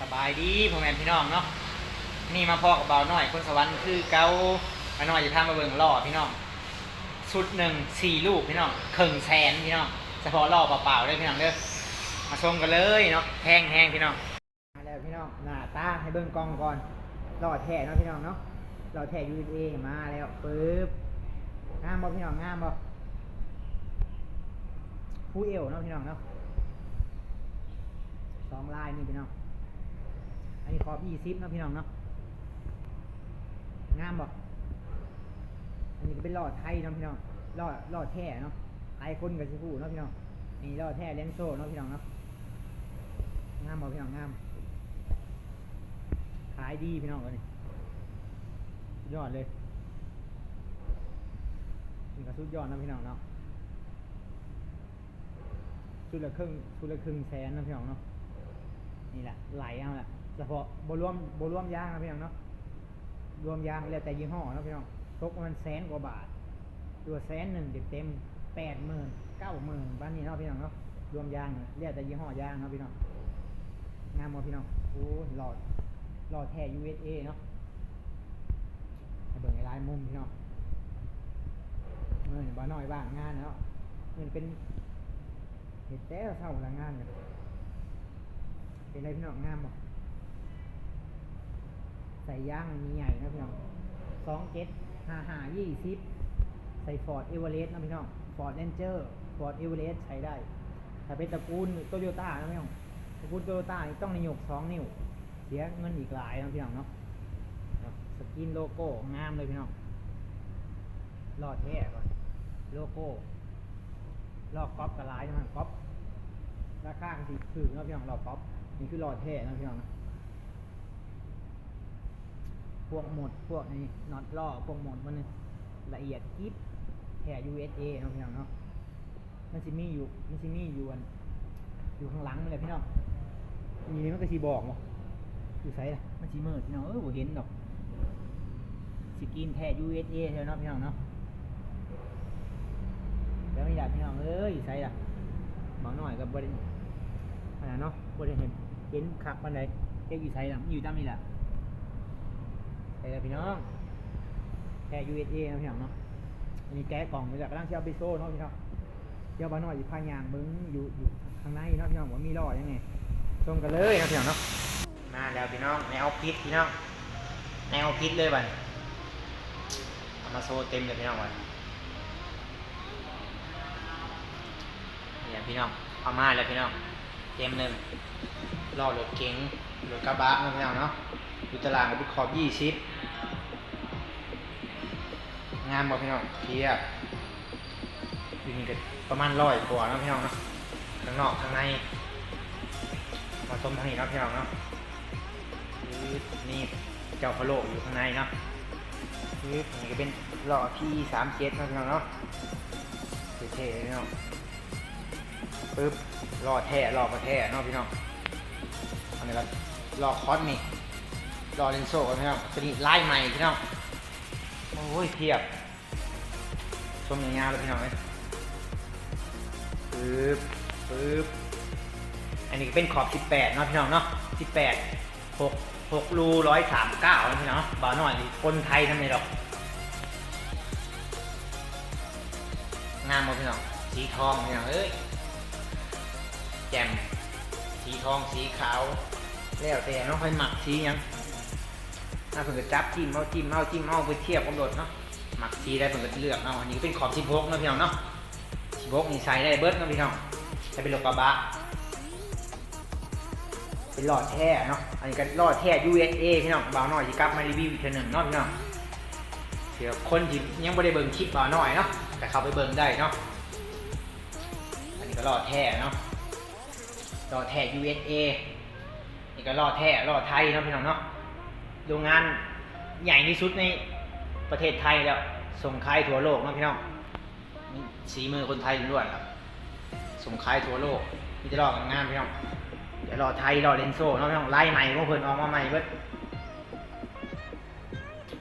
สบายดีพ่อแม่พี่น้องเนาะนี่มาพ่อกับเบาหน่อยคนสวรรค์คือเกามาหน่อยจะพามาเบิ่งล่อพี่น้องชุดหนึ่งสี่ลูกพี่น้องครึ่งแสนพี่น้องเฉพาะล่อเปล่าๆเลยพี่น้องเด้อมาชมกันเลยเนาะแห้งแห้งพี่น้องมาแล้วพี่น้องหน้าตาให้เบิ่งกล้องก่อนล่อแท้เนาะพี่น้องเนาะล่อแท้ USA มาแล้วปึ๊บงามบ่พี่น้องงามบ่ผู้เอวเนาะพี่น้องเนาะสองลายนี่พี่น้อง อันนี้ขอบยี่สิบนะพี่น้องเนาะ งามบ่อันนี้ก็เป็นลอดไทยเนาะพี่น้องลอดลอดแท้เนาะไทยคนกับชิฟูเนาะพี่น้องอันนี้ลอดแท้เลนโซ่เนาะพี่น้องเนาะ งามบ่พี่น้องงาม ขายดีพี่น้องเลยยอดเลยนี่ก็สุดยอดนะพี่น้องเนาะชุดละครึ่งชุดละครึ่งแสนนะพี่น้องเนาะนี่แหละไหลเอาแหละ เฉพาะบรวมบรวมยางนะพี่น้องเนาะรวมยางแล้วแต่ยี่ห้อเนาะพี่น้องตกมันแสนกว่าบาทตัวแสนหนึ่งเต็มเต็มแปดหมื่นเก้าหมื่นบ้านนี้เนาะพี่น้องเนาะรวมยางเนี่ยแล้วแต่ยี่ห้อยางเนาะพี่น้องงามหมดพี่น้องโอ้หลอดหลอดแท้ USA เนาะเบิ่งลายมุมพี่น้องเมื่อบ้านน้อยบ้างงานเนาะมันเป็นเห็ดแต่เศร้าละงานเนี่ยเป็นไรพี่น้องงามบ่ ใส่ย่างมีใหญ่นะพี่น้องสองเจ็ดห้าห้ายี่สิบใส่ฟอร์ดเอเวอเรสต์นะพี่น้องฟอร์ดเรนเจอร์ฟอร์ดเอเวอเรสต์ใช้ได้ถ้าเป็นตระกูลโตโยต้านะพี่น้องตระกูลโตโยต้านี่ต้องนิยกสองนิ้ว เสียเงินอีกหลายนะพี่น้องเนาะสกินโลโก้งามเลยพี่น้องรอดแท้ก่อนโลโก้ลอกก๊อปกับลายนะก๊อปราคาสิถือนะพี่น้องหลอดป๊อปนี่คือหลอดแท้นะพี่น้องนะ พวกหมดพวกนี้น็อตล่อพวกหมดมันนี่ละเอียดกิฟแท้ USA เนาะพี่น้องเนาะมันสิมีอยู่มันสิมีอยู่อันอยู่ข้างหลังมันเลยพี่น้องนี่มันก็สีบอกบ่อยู่ไซสล่ะมันสีมืดพี่น้องเออบ่เห็นดอกสกินแท้ USA เท่าเนาะพี่น้องเนาะแล้วไม่อยากพี่น้องเอ้ยอยู่ไสล่ะหมอหน่อยกับบริอันนั้นเนาะบริเห็นเห็นขับมันไหนแกอยู่ไทยนะอยู่ตามนี่แหละ ไปเลยพี่น้องแค่ USA นะพี่น้องเนาะอันนี้แกะกล่องมาจากร่างเชียวไปโซ่เนาะพี่น้องเดี๋ยวบ้านนอยอยู่พายางเบิ้งอยู่อยู่ข้างในเนาะพี่น้องว่ามีรอยังไงชมกันเลยนะพี่น้องเนาะมาแล้วพี่น้องแนวพิษพี่น้องแนวพิษเลยบันเอามาโซ่เต็มเลยพี่น้องวันเนี่ยพี่น้องเอามาแล้วพี่น้องเต็มหนึ่งรอรถเก๋งรถกระบะนะพี่น้องเนาะอยู่ตลาดกับบุคคอบยี่สิบามบ่พี่น้องเทียบอยู่นี่ก็ประมาณร้อยกว่านะพี่น้องเนาะข้างนอกข้างใน มาชมทางนี้นะพี่น้องเนาะนี่เจ้าพะโลอยู่ข้างในเนาะนี่นี่ก็เป็นล้อที่สามเจ็ดนะพี่น้องเนาะเท่ๆพี่น้องปึ๊บรอแท้รอกระแท้เนาะพี่น้องอันนี้ก็รอคอสนี่รอเลนโซ่กันพี่น้องตัวนี้ไล่ใหม่พี่น้องโอ้ยเทียบ ชมยาวๆเลยพี่น้องเลยปึ๊บปึ๊บอันนี้เป็นขอบ 18เนาะพี่น้องเนาะ18 6 6รู139นะพี่น้องเบาหน่อยคนไทยทำไมหรอกงามหมดพี่น้องสีทองพี่น้องเอ้ยแจ่มสีทองสีขาวแล้วแต่เน้องค่อยหมักสียังถ้าเพิ่นก็จับจิ้มเอาจิ้มเอาจิ้มเอาไปเทียบกำหนดเนาะ หมักสีได้เพิ่นก็เลือกเอาอันนี้เป็นขอบ16เนาะพี่น้องเนาะ16นี่ใส่ได้เบิร์ดเนาะพี่น้องใช้เป็นโลกระบะเป็นหลอดแท้เนาะอันนี้ก็หลอดแท้ USA พี่น้องบ่าวน้อยสิกลับมารีวิวอีกเทื่อหนึงเนาะพี่น้องเดี๋ยวคนที่ยังบ่ได้เบิ่งคลิปบ่าวน้อยเนาะแต่เข้าไปเบิ่งได้เนาะอันนี้ก็หลอดแท้เนาะรอดแท้ USA นี่ก็รอดแท้รอดไทยเนาะพี่น้องเนาะโรงงานใหญ่ที่สุดใน ประเทศไทยแล้ว ส่งขายทั่วโลกนาะพี่น้องสีมือคนไทยล้วนครับ ส่งขายทั่วโลกมีจะรอกันงานพี่น้องเดี๋ยวรอไทยรอเลนโซ่เนาะพี่น้องไล่ใหม่พวกเพิ่อนออกมาใหม่เบิด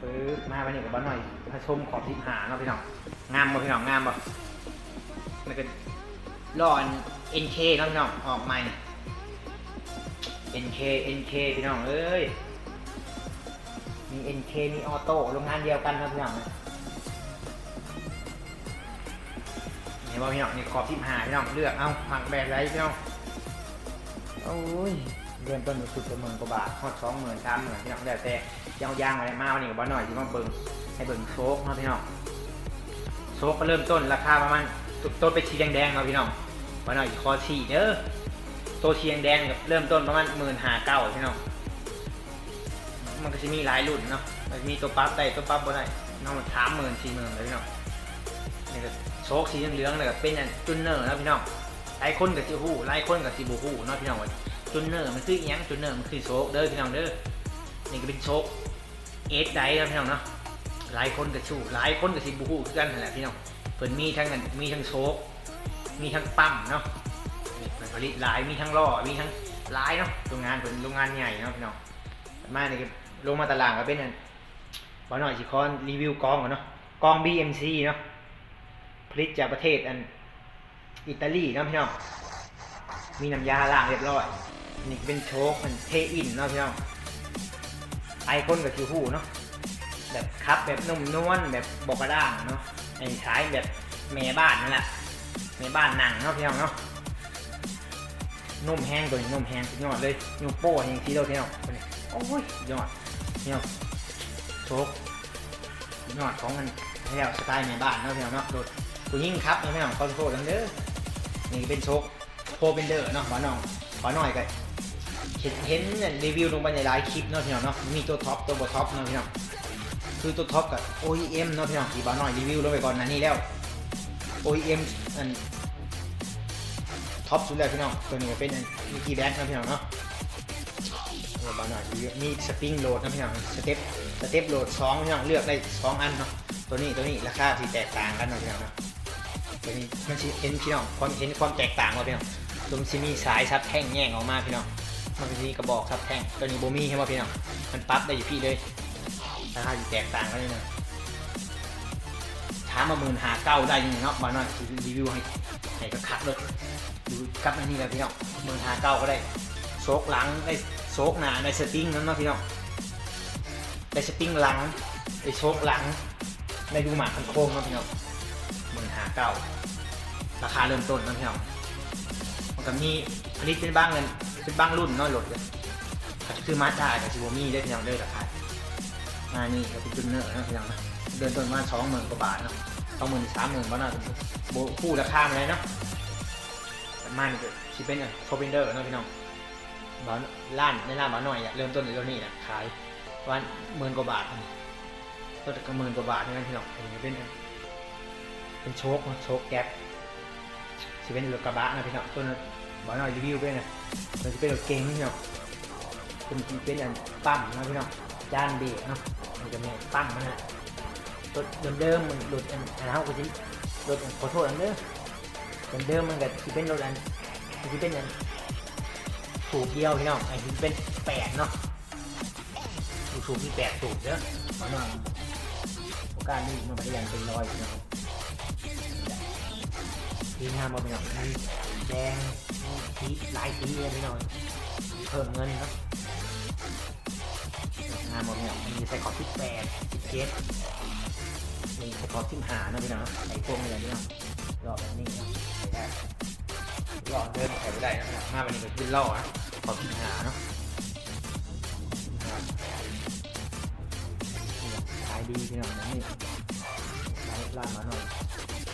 ปึ๊บมาวันนี้กับบ้านหน่อยผสมขอบทิพหาเนาะพี่น้องงามบ่พี่น้องงามบ่แล้วก็รออัน NK เนาะพี่น้องออกใหม่ NK NK พี่น้องเอ้ย มี NK มีออโต้โรงงานเดียวกันนะพี่น้องเห็นว่าพี่น้องนี่ขอบที่หาพี่น้องเลือกเอาหมักแบบไรพี่น้องโอ้ยเริ่มต้นสุดประเมินกว่าบาททอดสองหมื่นสามหมื่นพี่น้องแล้แต่ยางยางอะไรมาวันนี้ก็บ่หน่อยที่มาเบิ่งให้เบิ่งโชคเนาะพี่น้องโชคก็เริ่มต้นราคาประมาณต้นไปชีแดงๆเนาะพี่น้องบ่หน่อยคอชีเด้อตัวชีแดงๆกับเริ่มต้นประมาณหมื่นหาเก้าพี่น้อง มันก็จะมีหลายรุ่นเนาะมันมีตัวปั๊บได้ตัวปั๊บบ่ได้น้องมันสามหมื่นสี่หมื่นเลยพี่น้องนี่ก็โชคสีเหลืองเลยก็เป็นอันจุนเนอร์นะพี่น้องหลายคนกับสิฮู้หลายคนกับสิบูฮู้เนาะพี่น้องจุนเนอร์มันคืออิหยังจุนเนอร์มันคือโชคเด้อพี่น้องเด้อนี่ก็เป็นโชคเอสไดนะพี่น้องเนาะหลายคนกับชูหลายคนกับสิบูฮู้คือกันนั่นแหละพี่น้องเพิ่นมีทั้งนั้นมีทั้งโชคมีทั้งปั๊มเนาะนี่เพิ่นผลิตหลายมีทั้งล้อมีทั้งหลายเนาะโรงงานเพิ่นโรงงานใหญ่เนาะพี่น้องมานี่ก็ ลงมาตารางก็เป็นอันบอหน่อยสิคอนรีวิวกองก่อนเนาะกอง BMC เนาะผลิตจากประเทศอันอิตาลีเนาะพี่น้องมีน้ำยาล้างเรียบร้อยนี่เป็นโชคมันเทอินเนาะพี่น้องไอคอนกับคิวหูเนาะแบบคับแบบนุ่มนวลแบบบอกระด้างเนาะไอ้ใช้แบบแม่บ้านนั่นแหละแม่บ้านหนังเนาะพี่น้องเนาะนุ่มแห้งตัวนี้นุ่มแห้งสุดยอดเลยนุ่มโป้แห้งทีเดียวพี่น้องตัวนี้โอ้ยยอด เนี่ยโชคยอดของมันแล้วสไตล์ในบ้านเนาะพี่น้องเนาะโดดกูยิ่งครับเนาะพี่น้องคอนโทรลทั้งเด้อนี่เป็นโชคโพเป็นเดอร์เนาะหวานน้องขอหน่อยกันเห็นเห็นรีวิวลงไปในหลายคลิปเนาะพี่น้องเนาะมีตัวท็อปตัวบท็อปเนาะพี่น้องคือตัวท็อปกับ OEM เนาะพี่น้องที่บ้านหน่อยรีวิวลงไปก่อนนะนี่แล้ว OEM อันท็อปสุดแล้วพี่น้องตัวนี้เป็นมีกี่แบทเนาะพี่น้องเนาะ เออบาหน่อยมีสปริงโหลดนะพี่น้องสเต็ปสเต็ปโหลดสองพี่น้องเลือกได้สองอันเนาะตัวนี้ตัวนี้ราคาที่แตกต่างกันเนาะพี่น้องเนาะตัวนี้มันสิเห็นพี่น้องความเห็นความแตกต่างว่าพี่น้องตัวมันสิมีสายซับแท่งแยกออกมาพี่น้องมันก็มีกระบอกซับแท่งตัวนี้โบมี่ใช่ไหมพี่น้องมันปั๊บได้อยู่พี่เลยราคาที่แตกต่างกันเลยนะถามมาหมื่นหาเก้าได้ยังไงเนาะบาหน่อยรีวิวให้ให้ก็คัดเลยดูกับอันนี้เลยพี่น้องหมื่นหาเก้าก็ได้โชกหลังได้ โชกหนาได้สปริงนั่นเนาะพี่น้องได้สปริงหลังได้โชกหลังได้ดูหมากคันโค้งนะพี่น้องหมื่นหาเก้าราคาเริ่มต้นนะพี่น้องมันก็มีผลิตเป็นบ้างเงินเป็นบ้างรุ่นเนาะรถเลยก็คือมาด้ากับซิวมี่ได้พี่น้องได้ราคามานี่ก็เป็นจุนเนอร์นะพี่น้องนะเดินต้นมาสองหมื่นกว่าบาทเนาะสองหมื่นสามหมื่นบาทเนาะโบคู่ราคามาเลยเนาะมันก็ชิเป็นโคเบนเดอร์นะพี่น้อง บ้านล้านในร้านบ้านหน่อยอะเริ่มต้นในตัวนี้นะขายวันหมื่นกว่าบาทต้นก็หมื่นกว่าบาทนี่นั่นพี่น้องอันนี้เป็นเป็นโชคเนอโชคแก๊ปจะเป็นรถกระบะนะพี่น้องต้นบ้านหน่อยรีวิวไปนะมันจะเป็นรถเก๋งพี่น้องเป็นเป็นอันปั๊มนะพี่น้องจานเบรกเนาะมันจะมีปั๊มมันนะรถเดิมๆมันรถอันอันเท่ากับที่รถขอโทษอันเด้อเดิมๆมันก็ที่เป็นรถอันที่เป็นอัน สูบเดียวพี่น้องไอ้ที่เป็นแปดเนาะสูบสูบที่แปดสูบเด้อมาหน่อยโอกาสนี้มันพยายามเป็นร้อยพี่น้องทีงานมาพี่น้องมีแดงมีหลายสีเลยพี่น้องเพิ่มเงินเนาะงานมาพี่น้องมีใส่ขอบที่แปดสิบเจ็ดมีใส่ขอบที่หานะพี่น้องไอ้พวกนี้พี่น้องรอบนี้เนาะใส่ได้ล่อเดินไม่ได้นะหน้าวันนี้ก็ขึ้นล่อะ ขอพิหาเนาะขายดีพี่น้องนะนี่ร้านร้านมาหน่อย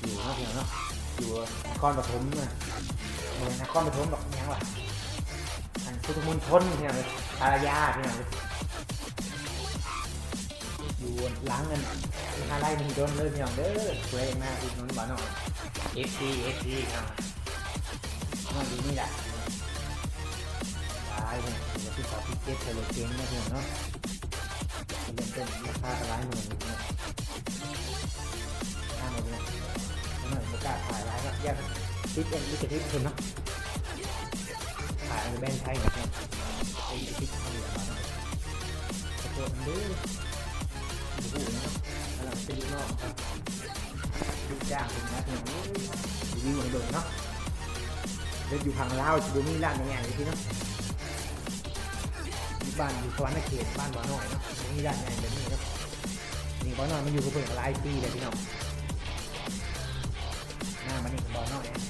อยู่เนาะพี่น้องเนาะอยู่นครปฐมเนี่ยเมืองนครปฐมดอกยังวะอันพุทธมณฑลพี่น้องเลยอารยาพี่น้องเลยอยู่ล้างเงินมหาไร่มีโดนเลยพี่น้องเด้อสวยมากอุดหนุนบ้านหน่อย FC FC ครับมันดีนี่แหละายเนี่ยเดี๋ยวที่ขอพิเศษเทเลเจนนะเพื่อนเนาะเริ่มต้นราคาร้ายหมื่นนี่ยห้าหมื่นเนี่ยแล้วหน่อยประกาศถ่ายร้ายก็แยกทิปเอ็นลิขทิปคุณเนาะถ่ายในแบรนด์ไทยเนี่ยไอ้ทิปเขาเหลือมาหน่อยขอโทษมันดื้อดูนะรับกำลังเป็นลูกครับลูกจ้างคุณนะเนี่ยรีวิวให้ดูเนาะเดินอยู่พังลาวจะดูนี่ร้านยังไงพี่เนาะ บ้านอยู่สวรรค์เขตบ้านบ่อน้อยเนาะตรงนี้ด้านในแบบนี้เนาะนี่บ่อน้อยมันอยู่กับเพิ่นหลายปีเลยพี่น้องหน้ามันนี่บ่อน้อยนะ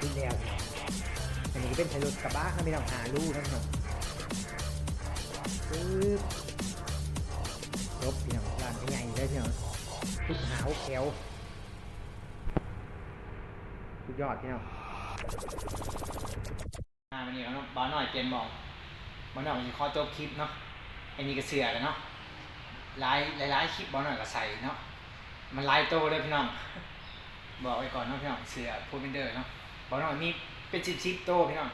รุ่นแล้วอันนี้เป็นไทยรถกระบะนะพี่น้องหาลูกนะพี่น้องปึ๊บจบพี่น้องร้านใหญ่เลยพี่น้องทุกหาวแถวสุดยอดพี่น้องอ่าวันนี้เราบอลหน่อยเปลี่ยนบอก บอลหน่อยมันจะขอจบคลิปเนาะไอ้นี่ก็เสือกันเนาะหลายหลายหลายคลิปบอลหน่อยก็ใส่เนาะมันหลายโตเลยพี่น้องบอกไว้ก่อนเนาะพี่น้องเสือพูดเป็นเดอร์เนาะบอลหน่อยมีเป็นชิปชิปโตพี่น้อง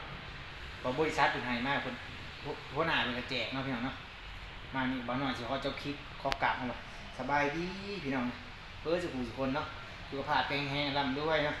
บอกบริษัทเป็นไฮมากคนหัวหน้าเป็นกระแจกเนาะพี่น้องเนาะมานี่บอลหน่อยจะขอจบคลิปขอกลับเอาไว้สบายดีพี่น้องเพื่อสุขุสุคนเนาะสุขภาพแข็งแรงร่ำด้วยเนาะ